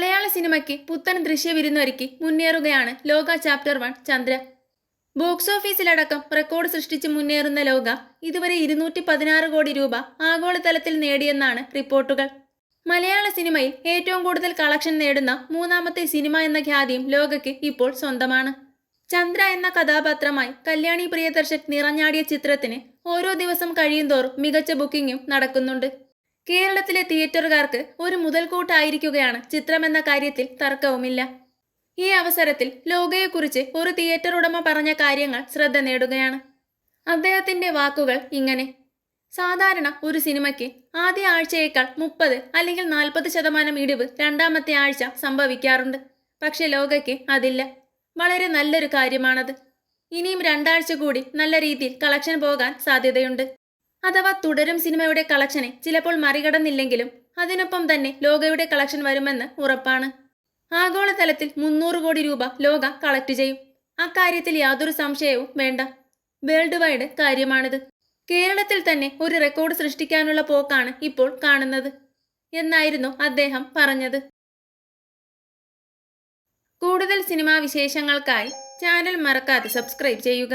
മലയാള സിനിമയ്ക്ക് പുത്തൻ ദൃശ്യവിരുന്നൊരുക്കി മുന്നേറുകയാണ് Lokah chapter one Chandra. Box ഓഫീസിലടക്കം record സൃഷ്ടിച്ച് മുന്നേറുന്ന ലോക ഇതുവരെ ഇരുന്നൂറ്റി പതിനാറ് കോടി രൂപ ആഗോളതലത്തിൽ നേടിയെന്നാണ് റിപ്പോർട്ടുകൾ. മലയാള സിനിമയിൽ ഏറ്റവും കൂടുതൽ കളക്ഷൻ നേടുന്ന മൂന്നാമത്തെ സിനിമ എന്ന ഖ്യാതിയും ലോകയ്ക്ക് ഇപ്പോൾ സ്വന്തമാണ്. ചന്ദ്ര എന്ന കഥാപാത്രമായി കല്യാണി പ്രിയദർശൻ നിറഞ്ഞാടിയ ചിത്രത്തിന് ഓരോ ദിവസം കഴിയുന്തോറും മികച്ച ബുക്കിംഗും നടക്കുന്നുണ്ട്. കേരളത്തിലെ തിയേറ്ററുകാർക്ക് ഒരു മുതൽക്കൂട്ടായിരിക്കുകയാണ് ചിത്രമെന്ന കാര്യത്തിൽ തർക്കവുമില്ല. ഈ അവസരത്തിൽ ലോകയെക്കുറിച്ച് ഒരു തിയേറ്റർ ഉടമ പറഞ്ഞ കാര്യങ്ങൾ ശ്രദ്ധ നേടുകയാണ്. അദ്ദേഹത്തിന്റെ വാക്കുകൾ ഇങ്ങനെ. സാധാരണ ഒരു സിനിമയ്ക്ക് ആദ്യ ആഴ്ചയേക്കാൾ മുപ്പത് അല്ലെങ്കിൽ നാൽപ്പത് ശതമാനം ഇടിവ് രണ്ടാമത്തെ ആഴ്ച സംഭവിക്കാറുണ്ട്. പക്ഷെ ലോകയ്ക്ക് അതില്ല. വളരെ നല്ലൊരു കാര്യമാണത്. ഇനിയും രണ്ടാഴ്ച കൂടി നല്ല രീതിയിൽ കളക്ഷൻ പോകാൻ സാധ്യതയുണ്ട്. അഥവാ തുടരും സിനിമയുടെ കളക്ഷനെ ചിലപ്പോൾ മറികടന്നില്ലെങ്കിലും അതിനൊപ്പം തന്നെ ലോകയുടെ കളക്ഷൻ വരുമെന്ന് ഉറപ്പാണ്. ആഗോളതലത്തിൽ മുന്നൂറ് കോടി രൂപ ലോക കളക്ട് ചെയ്യും. അക്കാര്യത്തിൽ യാതൊരു സംശയവും വേണ്ട. വേൾഡ് വൈഡ് കാര്യമാണിത്. കേരളത്തിൽ തന്നെ ഒരു റെക്കോർഡ് സൃഷ്ടിക്കാനുള്ള പോക്കാണ് ഇപ്പോൾ കാണുന്നത്. എന്നായിരുന്നു അദ്ദേഹം പറഞ്ഞത്. കൂടുതൽ സിനിമാ വിശേഷങ്ങൾക്കായി ചാനൽ മറക്കാതെ സബ്സ്ക്രൈബ് ചെയ്യുക.